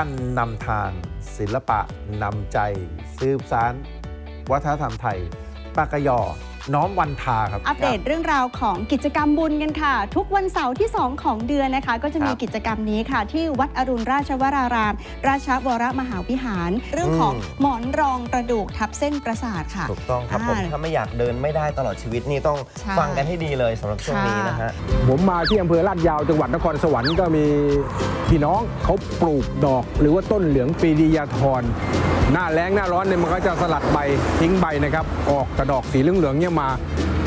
จันทร์นำทาง ศิลปะนำใจ สืบสาร วัฒนธรรมไทย ปากกยอ น้อมวันทาครับ อัปเดตเรื่องราวของกิจกรรมบุญกันค่ะ ทุกวันเสาร์ที่ 2 ของเดือนนะคะ ก็จะมีครับกิจกรรมนี้ค่ะ ที่วัดอรุณราชวราราม ราชวรมหาวิหาร เรื่องของอืมหมอนรองกระดูกทับเส้นประสาทค่ะ ถูกต้องครับผมอ่าถ้าไม่อยากเดินไม่ได้ตลอดชีวิตนี่ต้องใช่ฟังกันให้ดีเลยสำหรับช่วงนี้นะฮะผมมาที่อำเภอลาดยาวจังหวัดนครสวรรค์ก็มีพี่น้องเขาปลูกดอก หรือว่าต้นเหลืองปรีดียาธรหน้าแล้งหน้าร้อนเนี่ยมันก็จะสลัดใบทิ้งใบนะครับ ออกกระดอกสีเหลืองๆเนี่ยมา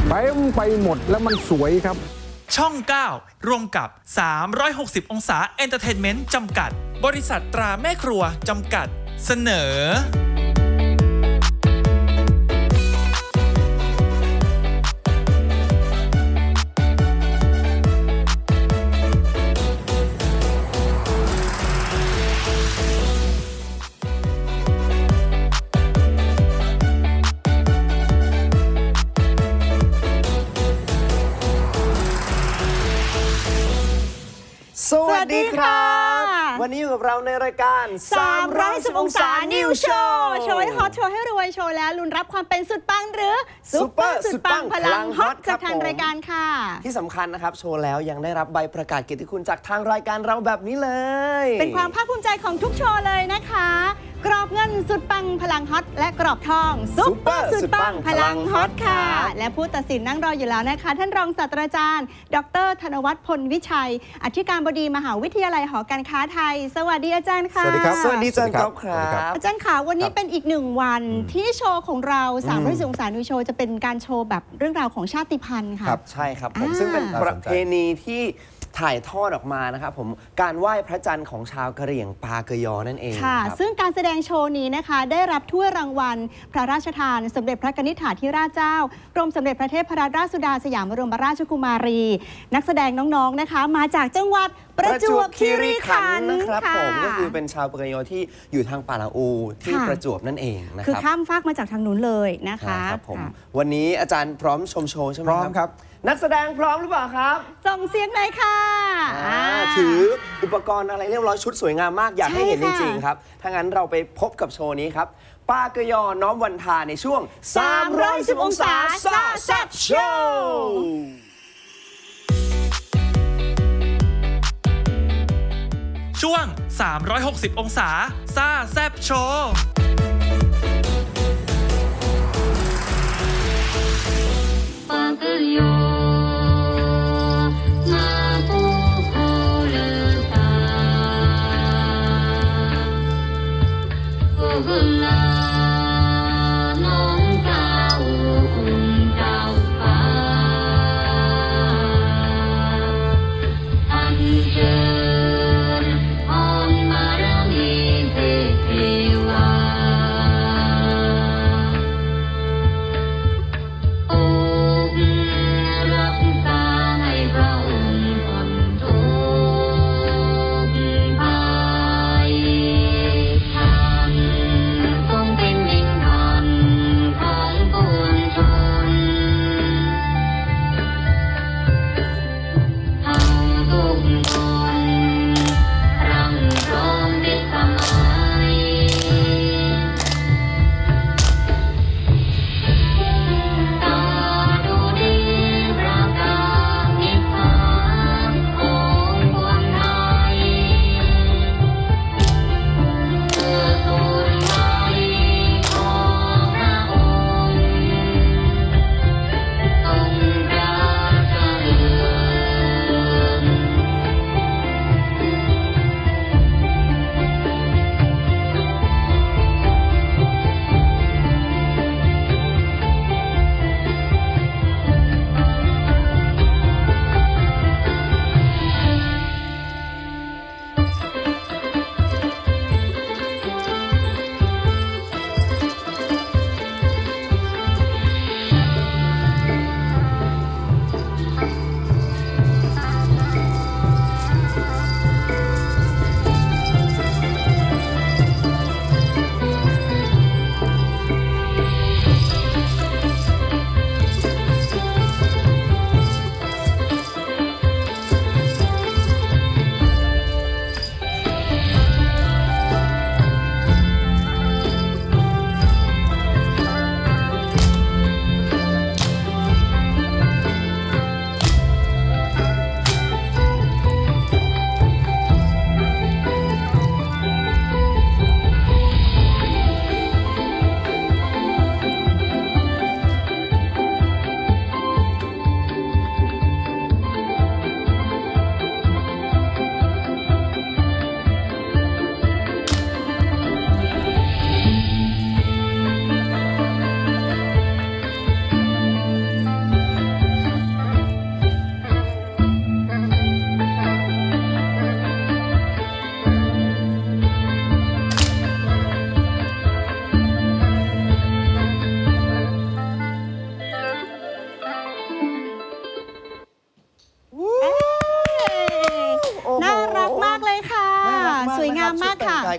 เต็มไปหมดแล้วมันสวยครับ ช่อง 9 ร่วมกับ 360 องศาเอนเตอร์เทนเมนต์จำกัด บริษัทตราแม่ครัวจำกัด เสนอ สวัสดีครับสวัสดีค่ะวันนี้อยู่กับเราในรายการ310องศา นิวโชว์โชว์ให้ฮอตโชว์ให้รวยโชว์แล้วลุ้นรับความเป็นสุดปังหรือซุปเปอร์สุดปังพลังฮอตจากทางรายการค่ะ ที่สำคัญนะครับ โชว์แล้วยังได้รับใบประกาศเกียรติคุณจากทางรายการเราแบบนี้เลย เป็นความภาคภูมิใจของทุกโชว์เลยนะคะ กรอบเงินสุดปังพลังฮอตและกรอบทองซุปเปอร์สุดปังพลังฮอตค่ะ และผู้ตัดสินนั่งรออยู่แล้วนะคะ ท่านรองศาสตราจารย์ ดร ธนวัฒน์พลวิชัย อธิการบดีมหาวิทยาลัยหอการค้าไทย สวัสดีอาจารย์ค่ะ สวัสดีครับ สวัสดีอาจันครับคสวัสดีครัรับบอาจารย์ค่ะวันนี้ครับเป็นอีกหนึ่งวันที่โชว์ของเรา3ามร้อยสิบองศานิวโชว์จะเป็นการโชว์แบบเรื่องราวของชาติพันธุ์ค่ะครับใช่ครับผมอ่าซึ่งเป็นน่าปสระนใจเพณีที่ ถ่ายทอดออกมานะครับผมการไหว้พระจันทร์ของชาวกะเหรี่ยงปาเกยอนั่นเองค่ะ ครับ ซึ่งการแสดงโชว์นี้นะคะ ได้รับถ้วยรางวัล พระราชทาน สมเด็จพระนิธิถาธิราชเจ้ากรมสมเด็จพระเทพรัตนราชสุดาสยามบรมราชกุมารี นักแสดงน้องๆนะคะ มาจากจังหวัดประจวบคีรีขันธ์นะครับค่ะผมก็คือเป็นชาวปาเกยอที่อยู่ทางป่าละอูที่ค่ะ ประจวบนั่นเองนะคือครับข้ามฟากมาจากทางนู้นเลยนะคะครับผมค่ะวันนี้อาจารย์พร้อมชมโชว์ใช่ไหมพร้อมครับ นักแสดงพร้อมหรือเปล่าครับส่งเสียงหน่ยค่ะถืออุปกรณ์อะไรเรียบร้อยชุดสวยงามมากอยากให้เห็นจริงๆครับ ถ้างั้นเราไปพบกับโชว์นี้ครับ ป้ากยอน้อมวันทาในช่วง 310 องศาซาแซบโชว์ช่วง 360 องศาซาแซบโชว์ปากยอ Rahullah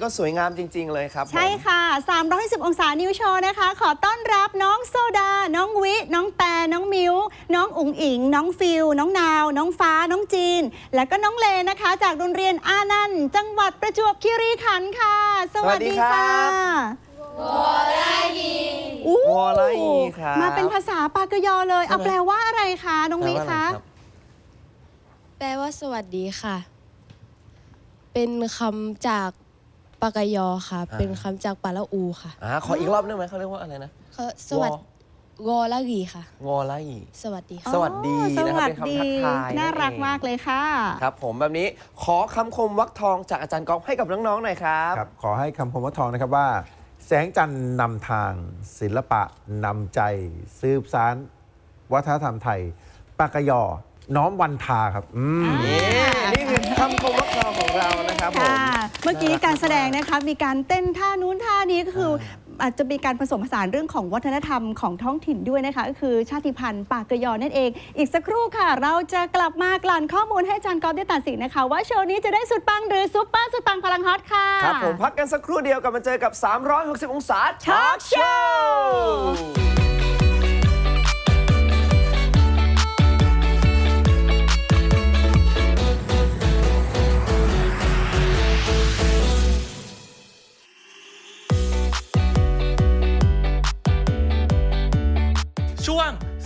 ก็สวยงามจริง ๆ เลยครับผมใช่ค่ะ 310 องศานิวโชว์นะคะ ขอต้อนรับน้องโซดา น้องวิ น้องแต่น้องมิว น้องอุ๋งอิง น้องฟิล น้องนาว น้องฟ้า น้องจีน และก็น้องเลนะคะ จากโรงเรียนอานันต์จังหวัดประจวบคีรีขันธ์ค่ะ สวัสดีค่ะวอลายีอู้วอลายีครับมาเป็นภาษาปากยอเลย เอาใช่ไหมแปลว่าอะไรคะ น้องวิแปลว่าอไรคะ รับแปลว่าสวัสดีค่ะ เป็นคำจาก ปากยอค่ะเป็นคำจากปาละอูค่ะอ่าขออีกรอบได้ไหมเขาเรียกว่าอะไรนะ เขาสวัสดีวอลากีค่ะวอลายีสวัสดีค่ะ สวัสดีอ๋อนะครับสเป็นวัสคำดีทักทายน่ารักเองมากเลยค่ะ ครับ ผมแบบนี้ขอคำคมวักทองจากอาจารย์ก๊อฟให้กับน้องๆหน่อยครับ ครับขอให้คำคมวัดทองนะครับว่า แสงจันทร์นำทาง ศิลปะนำใจ สืบสารวัฒนธรรมไทย ปากยอน้อมวันทาครับอืม นี่นี่คือคำคมวักทอง ของเรานะครับผม ค่ะเมื่อกี้การแสดงนะคะมีการเต้นท่านู้นท่านี้ก็คือออาจจะมีการผสมผสานเรื่องของวัฒนธรรมของท้องถิ่นด้วยนะคะ ก็คือชาติพันธุ์ปากกยอนั่นเอง อีกสักครู่ค่ะ เราจะกลับมากลั่นข้อมูลให้อาจารย์กอฟได้ตัดสินนะคะ ว่าโชว์นี้จะได้สุดปังหรือซุปเปอร์สุดปังพลังฮอตค่ะครับผมพักกันสักครู่เดียวกลับมาเจอกับ 360 องศา Talk Show ช่ว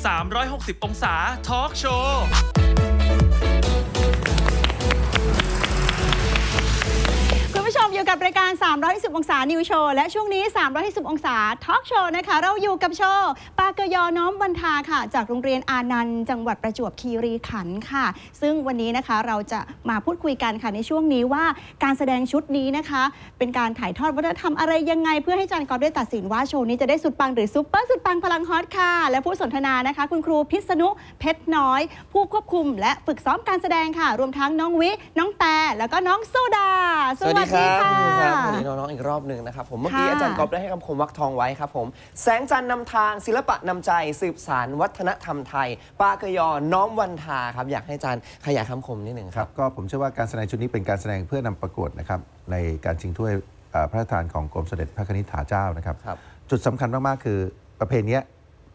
360 องศาทอล์กโชว์ อยู่กับรายการ 310 องศา นิวโชว์ และช่วงนี้ 310 องศา ทอล์กโชว์ นะคะ เราอยู่กับโชว์ ปากยอน้อมบันทาค่ะ จากโรงเรียนอานันต์ จังหวัดประจวบคีรีขันธ์ค่ะ ซึ่งวันนี้นะคะเราจะมาพูดคุยกันค่ะในช่วงนี้ว่าการแสดงชุดนี้นะคะ เป็นการถ่ายทอดวัฒนธรรมอะไรยังไง เพื่อให้จารย์กอฟได้ตัดสินว่าโชว์นี้จะได้สุดปังหรือซุปเปอร์สุดปังพลังฮอตค่ะ และผู้สนทนานะคะ คุณครูพิษณุเพชรน้อย ผู้ควบคุม และฝึกซ้อมการแสดงค่ะ รวมทั้งน้องวิ น้องแต่แล้วก็น้องโซดา สวัสดีค่ะคุณครูครับวันนี้น้องๆอีกรอบหนึ่งนะครับผมเมื่อกี้ค่ะอาจารย์ก๊อฟได้ให้คำคมวักทองไว้ครับผม แสงจันทร์นำทางศิลปะนำใจสืบสารวัฒนธรรมไทย ปากยอน้อมวันทาครับอยากให้อาจารย์ขยายคำคมนิดหนึ่งคครัรับบ ก็ผมเชื่อว่าการแสดงชุดนี้เป็นการแสดงเพื่อนำประกวดนะครับในการชิงถ้วยเอ่อพระราชทานของกรมเสด็จพระนิธิถาเจ้านะครับ ครับ จุดสำคัญมาก ๆ คือประเพณีเนี้ย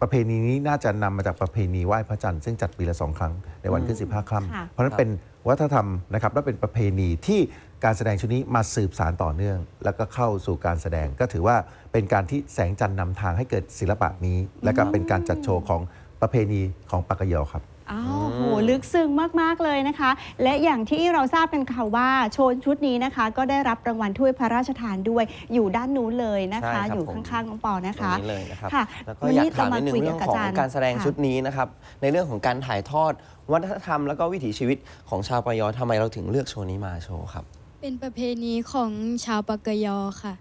ประเพณีนี้น่าจะนำมาจากประเพณีไหว้พระจันทร์ซึ่งจัดปีละสองครั้งในวันขึ้น 15ค่ค่ะำเพราะฉะนั้นเป็นวัฒนธรรมนะครับและเป็นประเพณีที่ การแสดงชุดนี้มาสืบสารต่อเนื่อง แล้วก็เข้าสู่การแสดงก็ถือว่าเป็นการที่แสงจันทร์นำทางให้เกิดศิลปะนี้ และก็เป็นการจัดโชว์ของประเพณีของปากกยอครับ อ้าวโหลึกซึ้งมาก ๆ เลยนะคะ และอย่างที่เราทราบกันค่ะว่าโชว์ชุดนี้นะคะ ก็ได้รับรางวัลถ้วยพระราชทานด้วยอยู่ด้านนู้นเลยนะใช่คะครับอยู่ผมข้างๆน้องปอนะตรงคะ นี้เลยนะครับ ค่ะแล้วก็วันอยานี้กถามนิดนึงคุยเรื่องกับของจย์การแสดงค่ะชุดนี้นะครับ ในเรื่องของการถ่ายทอด วัฒนธรรมแล้วก็วิถีชีวิตของชาวปายอทำไมเราถึงเลือกโชว์นี้มาโชว์ครับ เป็นประเพณีของชาวปากยอค่ะ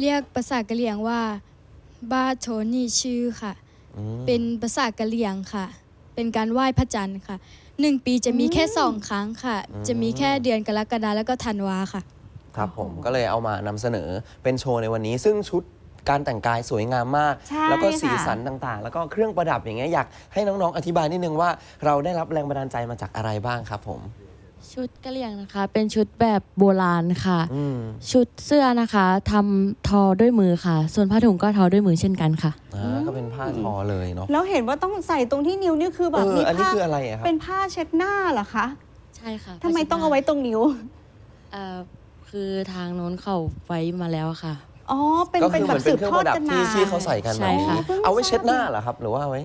เรียกภาษากะเหรี่ยงว่า บ้าโชนี่ชื่อค่ะ อืมเป็นภาษากะเหรี่ยงค่ะ เป็นการไหว้พระจันทร์ค่ะหนึ่งปีจะมีแค่สองครั้งค่ะ จะมีแค่เดือนกรกฎาแล้วก็ธันวาค่ะ ครับผมก็เลยเอามานำเสนอเป็นโชว์ในวันนี้ ซึ่งชุดการแต่งกายสวยงามมาก ใช่แล้วก็สีค่ะ สันต่างๆ แล้วก็เครื่องประดับอย่างเงี้ยอยากให้น้องๆอธิบายนิดนึงว่าเราได้รับแรงบันดาลใจมาจากอะไรบ้างครับผม ชุดกะเหรี่ยงนะคะ เป็นชุดแบบโบราณค่ะ อืมชุดเสื้อนะคะทำทอด้วยมือค่ะ ส่วนผ้าถุงก็ทอด้วยมือเช่นกันค่ะ อ่าก็เป็นผ้าทอเลยเนาะแล้วเห็นว่าต้องใส่ตรงที่นิ้วนี่คือแบบเออมีอันนี้ผ้าคืออะไรอะครับ เป็นผ้าเช็ดหน้าเหรอคะใช่ค่ะทำไมต้องเอาไว้ตรงนิ้ว เอ่อคือทางโน้นเขาไว้มาแล้วค่ะ อ๋อ เป็นก็เป็คืนอเหแบมือบนเป็สืนบเครื่องทอปดระดับกันที่มาที่เขาใส่กันใช่ค่ะเนอะเอาไว้เช็ดหน้าเหรอครับ หรือว่าเอาไว้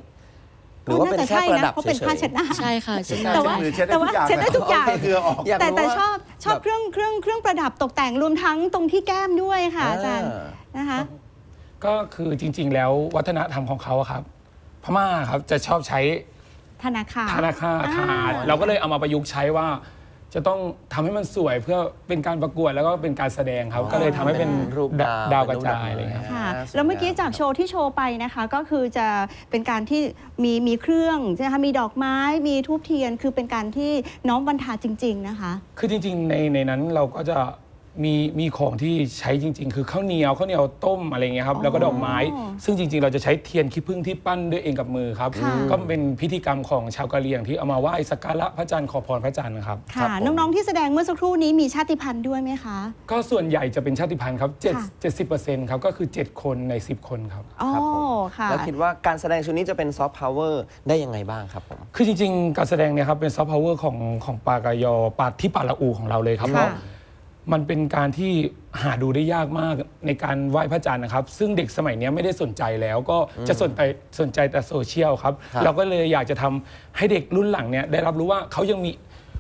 หรือว่าเป็นน่แค่ใช่ประนะดับเพราะเป็นเฉผ้ายเช็ดหน้า ใช่ค่ะเช่นแต่ว่ามือเช็ดได้แต่ว่าทุกอย่างเช็ดได้ทุกอย่างโอเคเหงื่อออกๆอยากแต่รู้แต่ว่าชอบชอบแบบ เครื่องเครื่องเครื่องประดับตกแต่งรวมทั้งตรงที่แก้มด้วยค่ะอาจารย์อ่านะคะ ก็คือจริง ๆ แล้ววัฒนธรรมของเขาอะครับ พม่าครับจะชอบใช้ธนาคาร ธนาคารอ่าถาดเราก็เลยเอามาประยุกต์ใช้ว่า จะต้องทำให้มันสวยเพื่อเป็นการประกวดแล้วก็เป็นการแสดงครับ ก็เลยทำให้เป็นรูปดาวดาวกระเป็นรูปจาดาวยอะไรเงี้ยครับ ค่ะอ่าสวยแล้วเมื่อกี้งามจากโชว์ที่โชว์ไปนะคะก็คือจะเป็นการที่มีมีเครื่องใช่ไหมคะมีดอกไม้มีทูบเทียนคือเป็นการที่น้อมบรรทาจริง ๆ นะคะ คือจริงๆในในนั้นเราก็จะ มีมีของที่ใช้จริง ๆ คือข้าวเหนียวข้าวเหนียวต้มอะไรเงี้ยครับแล้วก็ดอกไม้ ซึ่งจริง ๆ เราจะใช้เทียนขี้ผึ้งที่ปั้นด้วยเองกับมือครับ ค่ะ ก็เป็นพิธีกรรมของชาวกะเหรี่ยงที่เอามาไหว้สักการะพระจันทร์ขอพรพระจันทร์ครับ ค่ะ น้องๆที่แสดงเมื่อสักครู่นี้มีชาติพันธุ์ด้วยไหมคะ ก็ส่วนใหญ่จะเป็นชาติพันธุ์ครับค่ะ 7 70%ครับก็คือ 7 คนใน 10 คนครับ อ๋อครับผมค่ะ แล้วคิดว่าการแสดงชุดนี้จะเป็นซอฟต์พาวเวอร์ได้ยังไงบ้างครับผม คือจริงๆ การแสดงเนี่ยครับเป็นซอฟต์พาวเวอร์ของของปากายอปาที่ปาละอูของเราเลยครับเพค่ะราะ มันเป็นการที่หาดูได้ยากมากในการไหว้พระจันทร์นะครับ ซึ่งเด็กสมัยเนี้ยไม่ได้สนใจแล้วก็จะสนใจสนใจแต่โซเชียลครับ ครับ เราก็เลยอยากจะทำให้เด็กรุ่นหลังเนี่ยได้รับรู้ว่าเขายังมี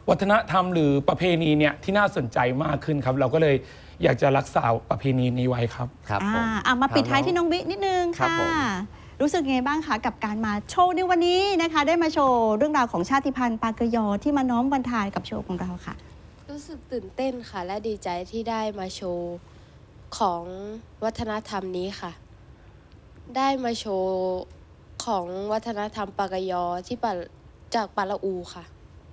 วัฒนธรรมหรือประเพณีเนี่ยที่น่าสนใจมากขึ้นครับ เราก็เลยอยากจะรักษาประเพณีนี้ไว้ครับ ครับผอ่ามอะมาปิดท้ายที่น้องวินิดนึงครับค่ะ ผม รู้สึกยังไงบ้างคะกับการมาโชว์ในวันนี้นะคะ ได้มาโชว์เรื่องราวของชาติพันธุ์ปากยอที่มาน้อมบรรทายกับโชว์ของเราค่ะ รู้สึกตื่นเต้นค่ะ และดีใจที่ได้มาโชว์ของวัฒนธรรมนี้ค่ะ ได้มาโชว์ของวัฒนธรรมปากยอที่ปะจากปาละอูค่ะ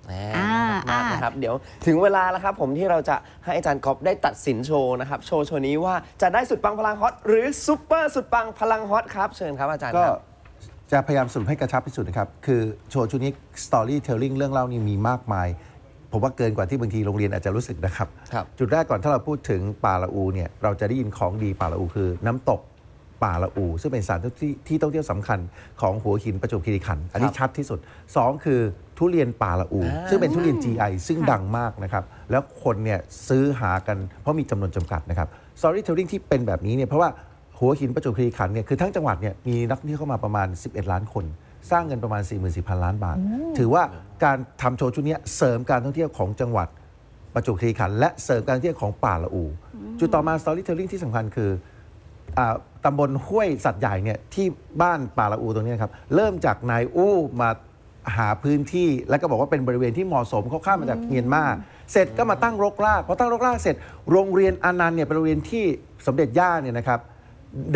แหมอ่าน่ารักมากอ่านนะครับ เดี๋ยวถึงเวลาแล้วครับผมที่เราจะให้อาจารย์ก๊อฟได้ตัดสินโชว์นะครับ โชว์โชว์นี้ว่าจะได้สุดปังพลังฮอตหรือซุปเปอร์สุดปังพลังฮอตครับ เชิญครับอาจารย์ก็ครับจะพยายามสรุปให้กระชับที่สุดนะครับ คือโชว์ชุดนี้ storytelling เรื่องเล่านี่มีมากมาย ผมว่าเกินกว่าที่บางทีโรงเรียนอาจจะรู้สึกนะครับ ครับจุดแรกก่อนถ้าเราพูดถึงป่าละอูเนี่ยเราจะได้ยินของดีป่าละอูคือ น้ำตกป่าละอู ซึ่งเป็นสถานที่ที่ท่องเที่ยวสำคัญของหัวหินประจวบคีรีขันธ์อันนี้ชัดที่สุด2คือทุเรียนป่าละอูอ่าซึ่งเป็นทุเรียน GI ซึ่งค่ะดังมากนะครับ แล้วคนเนี่ยซื้อหากันเพราะมีจำนวนจำกัดนะครับ storytelling ที่เป็นแบบนี้เนี่ยเพราะว่าหัวหินประจวบคีรีขันธ์เนี่ยคือทั้งจังหวัดเนี่ยมีนักท่องเที่ยวเข้ามาประมาณ 11 ล้านคน สร้างเงินประมาณ 44,000 ล้านบาท ถือว่า การทำโชว์ชุดเนี้ยเสริมการท่องเที่ยวของจังหวัดประจวบคีรีขันธ์และเสริมการท่องเที่ยวของป่าละอู จุดต่อมา storytelling ที่สำคัญคืออาตำบลห้วยสัตว์ใหญ่เนี่ยที่บ้านป่าละอูตรงนี้นะครับเริ่มจากนายอู้มาหาพื้นที่แล้วก็บอกว่าเป็นบริเวณที่เหมาะสมเขาข้ามมาจากเมียนมาเสร็จก็มาตั้งรกรากพอตั้งรกรากเสร็จโรงเรียนอานันต์เนี่ยเป็นโรงเรียนที่สมเด็จย่าเนี่ยนะครับ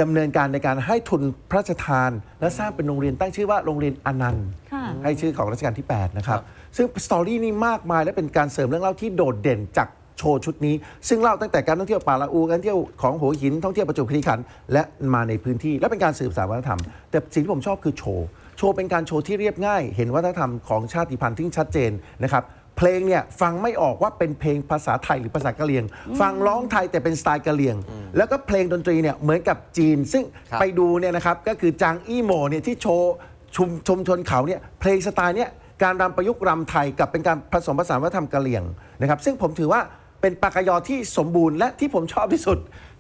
ดำเนินการในการให้ทุนพระราชทาน และสร้างเป็นโรงเรียนตั้งชื่อว่าโรงเรียนอานันต์ ค่ะ ให้ชื่อของรัชกาลที่ 8 นะครับ ซึ่งสตอรี่นี่มากมายและเป็นการเสริมเรื่องเล่าที่โดดเด่นจากโชว์ชุดนี้ ซึ่งเล่าตั้งแต่การท่องเที่ยวป่าละอูการท่องเที่ยวของหัวหินท่องเที่ยวประจวบคีรีขันธ์และมาในพื้นที่ และเป็นการสืบสานวัฒนธรรม แต่สิ่งที่ผมชอบคือโชว์ โชว์เป็นการโชว์ที่เรียบง่าย เห็นวัฒนธรรมของชาติพันธุ์ที่ชัดเจนนะครับ เพลงเนี่ยฟังไม่ออกว่าเป็นเพลงภาษาไทยหรือภาษากะเหรี่ยง ฟังร้องไทยแต่เป็นสไตล์กะเหรี่ยง แล้วก็เพลงดนตรีเนี่ยเหมือนกับจีน ซึ่งครับไปดูเนี่ยนะครับก็คือจางอี้โหมเนี่ยที่โชว์ชุมชมชนเขาเนี่ยเพลงสไตล์เนี่ยการรำประยุกต์รำไทยกับเป็นการผสมผสานวัฒนธรรมกะเหรี่ยงนะครับซึ่งผมถือว่าเป็นปากกยอที่สมบูรณ์และที่ผมชอบที่สุด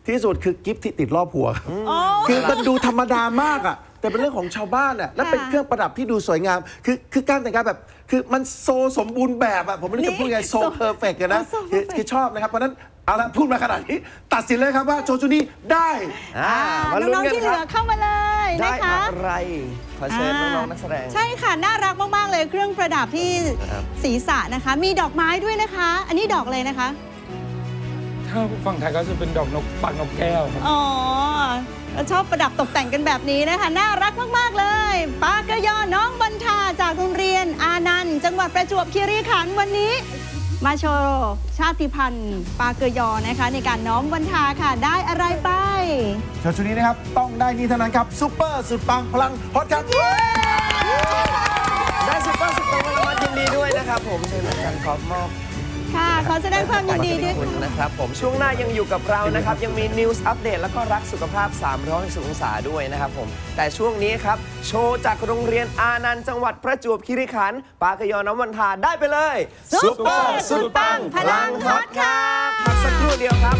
ที่สุดคือกิฟต์ที่ติดรอบหัวครับคือมันดูธรรมดามากอะ แต่เป็นเรื่องของชาวบ้านอะและเป็นเครื่องประดับที่ดูสวยงาม คือคือการแต่งกายแบบ คือมันโซสมบูรณ์แบบอะ ผมไม่รู้จะพูดยังไงโซ so เพอร์เฟกต์นะ so คือ perfect คือชอบนะครับ เพราะฉะนั้นเอาละพูดมาขนาดนี้ ตัดสินเลยครับว่าโชว์ชุดนี้ได้อ่าอ่ามาลุ้นน้องกัๆนที่เหคลืรัอบเข้ามาเลยได้นะคะอะไรขอเชิญน้องๆนักแสดงใช่ค่ะ น่ารักมาก ๆ เลยเครื่องประดับที่ครับศีรษะนะคะ มีดอกไม้ด้วยนะคะ อันนี้ดอกเลยนะคะ ถ้าฝั่งไทยก็จะเป็นดอกนกปากนกแก้วครับอ๋อ แล้วชอบประดับตกแต่งกันแบบนี้นะคะ น่ารักมาก ๆ เลยปากยอน้องบัญชาจากโรงเรียนอานันต์จังหวัดประจวบคีรีขันธ์วันนี้ มาโชว์ชาติพันธุ์ปากยอนะคะ ในการน้อมบัญชาค่ะได้อะไรไปโชว์ชุดนี้นะครับ ต้องได้นี่เท่านั้นครับซูเปอร์สุดปังพลังฮอตครับได้สุดปังสุดปังพลังฮอตยินดีด้วยนะครับผมเชิญอาจารย์ก๊อฟมอบ ค่ะขอแสดงความยินดีด้วยขอบคุณค่ะนะครับผมช่วงหน้ายังอยู่กับเรานะครับ ยังมีนิวส์อัปเดตแล้วก็รักสุขภาพ 360องศาด้วยนะครับผม แต่ช่วงนี้ครับ โชว์จากโรงเรียนอานันต์จังหวัดประจวบคีรีขันธ์ปากยอน้ำวันทาได้ไปเลยซุปเปอร์สุดปังพลังฮอตครับพักสักครู่เดียวครับ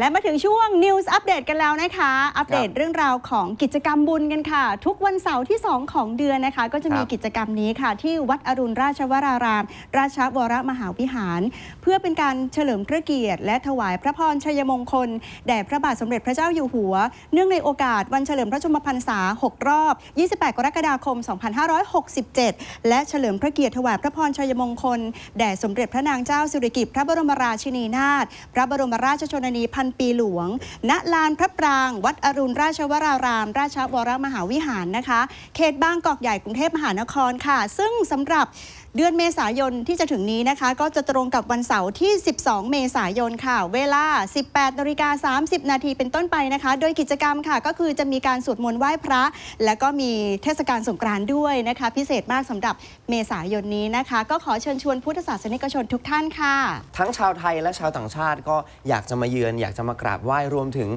และมาถึงช่วง News อัปเดตกันแล้วนะคะ อัปเดตเรื่องราวของกิจกรรมบุญกันค่ะ ทุกวันเสาร์ที่ 2 ของเดือนนะคะ ก็จะมีครับกิจกรรมนี้ค่ะ ที่วัดอรุณราชวราราม ราชวรมหาวิหาร เพื่อเป็นการเฉลิมพระเกียรติ และถวายพระพรชัยมงคล แด่พระบาทสมเด็จพระเจ้าอยู่หัว เนื่องในโอกาสวันเฉลิมพระชนมพรรษา 6 รอบ 28 กรกฎาคม 2567 และเฉลิมพระเกียรติถวายพระพรชัยมงคล แด่สมเด็จพระนางเจ้าสิริกิติ์พระบรมราชินีนาถพระบรมราชชนนีพันปีหลวง ณ ลานพระปราง วัดอรุณราชวราราม ราชวรมหาวิหารนะคะ เขตบางกอกใหญ่กรุงเทพมหานครค่ะ ซึ่งสำหรับ เดือนเมษายนที่จะถึงนี้นะคะ ก็จะตรงกับวันเสาร์ที่ 12 เมษายนค่ะ เวลา 18นาฬิกา30 นาทีเป็นต้นไปนะคะ โดยกิจกรรมค่ะ ก็คือจะมีการสวดมนต์ไหว้พระ และก็มีเทศกาลสงกรานต์ด้วยนะคะ พิเศษมากสำหรับเมษายนนี้นะคะ ก็ขอเชิญชวนพุทธศาสนิกชนทุกท่านค่ะ ทั้งชาวไทยและชาวต่างชาติก็อยากจะมาเยือน อยากจะมากราบไหว้รวมถึง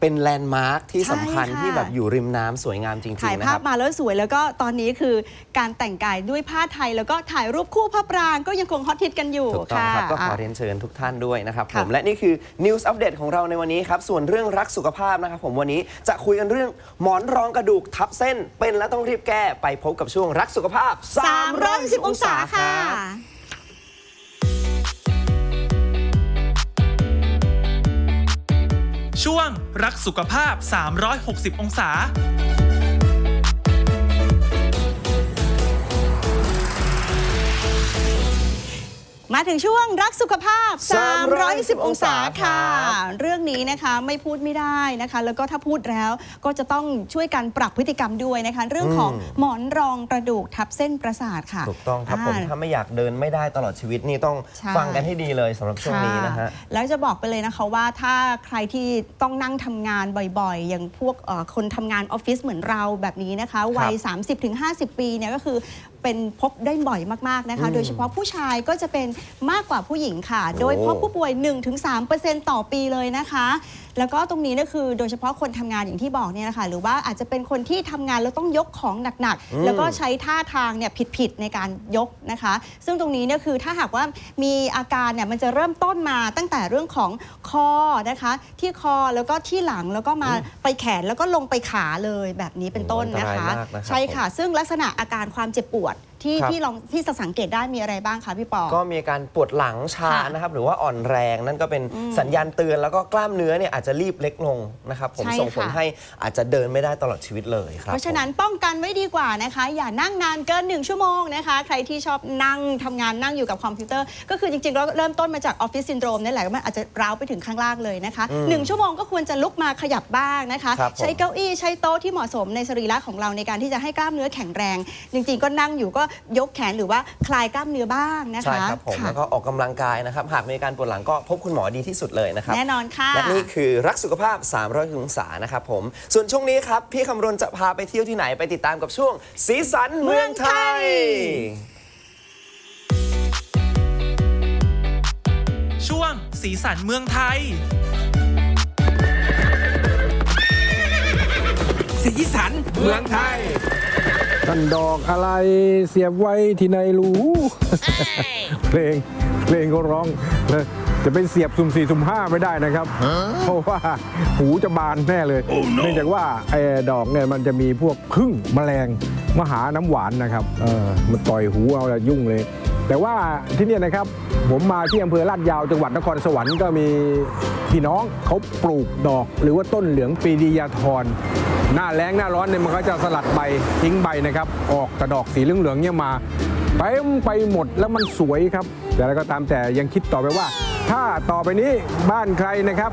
เป็นแลนด์มาร์คที่สำคัญใช่ค่ะที่แบบอยู่ริมน้ำสวยงามจริงถ่ายๆนะภาคพรับมาแล้วสวยแล้วก็ตอนนี้คือการแต่งกายด้วยผ้าไทยแล้วก็ถ่ายรูปคู่พระปรางก็ยังคงฮอตฮิตกันอยู่ถูกต้องค่ะครับก็ขออะเรียนเชิญทุกท่านด้วยนะครับผค่ะมและนี่คือ News Update ของเราในวันนี้ครับ ส่วนเรื่องรักสุขภาพนะครับผมวันนี้จะคุยกันเรื่องหมอนรองกระดูกทับเส้น เป็นและต้องรีบแก้ไปพบกับช่วงรักสุขภาพ310องศาค่ะช่วงรักสุขภาพ 360 องศา มาถึงช่วงรักสุขภาพ 310 องศาค่ะครับเรื่องนี้นะคะไม่พูดไม่ได้นะคะ แล้วก็ถ้าพูดแล้วก็จะต้องช่วยกันปรับพฤติกรรมด้วยนะคะ เรื่องของหมอนรองกระดูกทับเส้นประสาทค่ะ ถูกต้องครับผมาถ้าไม่อยากเดินไม่ได้ตลอดชีวิตนี่ต้องใช่ฟังกันให้ดีเลยสำหรับช่วงนี้นะฮะค่แล้วจะบอกไปเลยนะคะว่าถ้าใครที่ต้องนั่งทำงานบ่อยๆ อย่างพวกเอ่อคนทำงานออฟฟิศเหมือนเราแบบนี้นะคะ วัย 30-50 ปีเนี่ยก็คือเป็นพบได้บ่อยมากๆนะคะอืมโดยเฉพาะผู้ชายก็จะเป็นมากกว่าผู้หญิงค่ะ โดยพบผู้ป่วย 1-3%ต่อปีเลยนะคะ แล้วก็ตรงนี้เนี่ยคือโดยเฉพาะคนทำงานอย่างที่บอกเนี่ยนะคะหรือว่าอาจจะเป็นคนที่ทำงานแล้วต้องยกของหนักอืมๆแล้วก็ใช้ท่าทางเนี่ยผิดๆในการยกนะคะ ซึ่งตรงนี้เนี่ยคือถ้าหากว่ามีอาการเนี่ยมันจะเริ่มต้นมาตั้งแต่เรื่องของคอนะคะ ที่คอแล้วก็ที่หลังแล้วก็มาไปแขนแล้วก็ลงไปขาเลยแบบนี้เป็นต้นนะคะอันตรายมากนะครับใช่ค่ะ ซึ่งลักษณะอาการความเจ็บปวด luật ที่ครับ ที่ลองที่จะสังเกตได้มีอะไรบ้างคะพี่ปอ ก็มีอาการปวดหลังชาค่ะนะครับหรือว่าอ่อนแรงนั่นก็เป็นสัญญาณเตือนแล้วก็กล้ามเนื้อเนี่ยอาจจะรีบเล็กลงนะครับผมใช่ส่งผลค่ะ ให้อาจจะเดินไม่ได้ตลอดชีวิตเลยครับเพราะฉะนั้นป้องกันไว้ดีกว่านะคะ อย่านั่งนานเกิน 1 ชั่วโมงนะคะ ใครที่ชอบนั่งทำงานนั่งอยู่กับคอมพิวเตอร์ ก็คือจริงๆแล้วเริ่มต้นมาจากออฟฟิศซินโดรมนี่แหละมันอาจจะร้าวไปถึงข้างล่างเลยนะคะอืมหนึ่งชั่วโมงก็ควรจะลุกมาขยับบ้างนะคะครับผมใช้เก้าอี้ใช้โต๊ะที่เหมาะสมในสรีระของเราในการที่จะให้กล้ามเนื้อแข็งแรง จริงๆ ก็นั่งอยู่ก็ยกแขนหรือว่าคลายกล้ามเนื้อบ้างนะคะใช่ครับผมค่ะแล้วก็ออกกำลังกายนะครับ หากมีอาการปวดหลังก็พบคุณหมอดีที่สุดเลยนะครับ แน่นอนค่ะและนี่คือรักสุขภาพ 300องศานะครับผม ส่วนช่วงนี้ครับ พี่คำรณจะพาไปเที่ยวที่ไหนไปติดตามกับช่วง สีสันเมืองไทย ช่วงสีสันเมืองไทย สีสันเมืองไทย ท่านดอกอะไรเสียบไว้ที่ไหนรู้เพลงเพลงก็ร้องนะจะไปเสียบสุ่มสี่สุ่มห้าไม่ได้นะครับ เพราะว่าหูจะบานแน่เลย เนื่องจากว่าไอ้ดอกเนี่ยมันจะมีพวกพึ่งแมลงมาหาน้ำหวานนะครับเออมันต่อยหูเอาละยุ่งเลย แต่ว่าที่นี่นะครับผมมาที่อำเภอลาดยาวจังหวัดนครสวรรค์ก็มีพี่น้องเขาปลูกดอก หรือว่าต้นเหลืองปีดียาธรหน้าแล้งหน้าร้อนเนี่ยมันก็จะสลัดใบทิ้งใบนะครับ ออกกระดอกสีเหลืองๆเนี่ยมาเต็มไปหมดแล้วมันสวยครับ แต่แล้วก็ตามแต่ยังคิดต่อไปว่า ถ้าต่อไปนี้บ้านใครนะครับ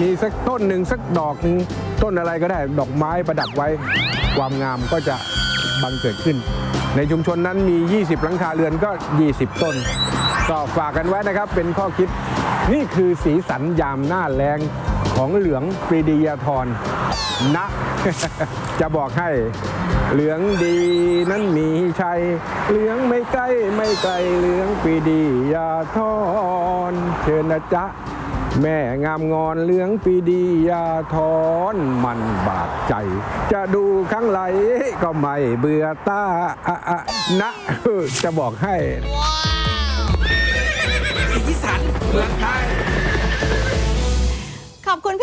มีสักต้นหนึ่งสักดอกหนึ่งต้นอะไรก็ได้ดอกไม้ประดับไว้ ความงามก็จะบังเกิดขึ้น ในชุมชนนั้นมี 20 หลังคาเรือนก็ 20 ต้น ก็ฝากกันไว้นะครับเป็นข้อคิด นี่คือสีสันยามหน้าแรงของเหลืองปรีดียาธรนะ จะบอกให้เหลืองดีนั้นมีชัย เหลืองไม่ใกล้ไม่ไกลเหลืองปรีดียาธรเชิญนะจ๊ะ แม่งามงอนเหลืองปีดียาทอนมันบาดใจ จะดูครั้งไหลก็ไม่เบื่อตาอะอะนะจะบอกให้ขอบอบคุณ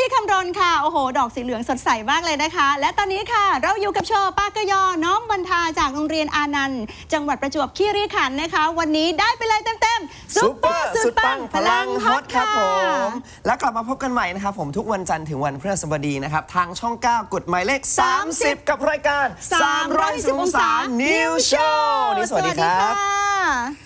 พี่คำรณค่ะ โอ้โห ดอกสีเหลืองสดใสมากเลยนะคะ และตอนนี้ค่ะ เราอยู่กับโชว์ปากกยอ น้อมบรรทาจากโรงเรียนอานันต์ จังหวัดประจวบคีรีขันธ์นะคะ วันนี้ได้ไปเลยเต็มๆซุปเปอร์สุดปังพลังฮอตครับผค่ะมแล้วกลับมาพบกันใหม่นะครับผมทุกวันจันทร์ถึงวันพฤหัสบดีนะครับ ทางช่อง 9 กดหมายเลข 30 กับรายการ310องศา New Show นี่สวัสดีครับสวัสดีค่ะ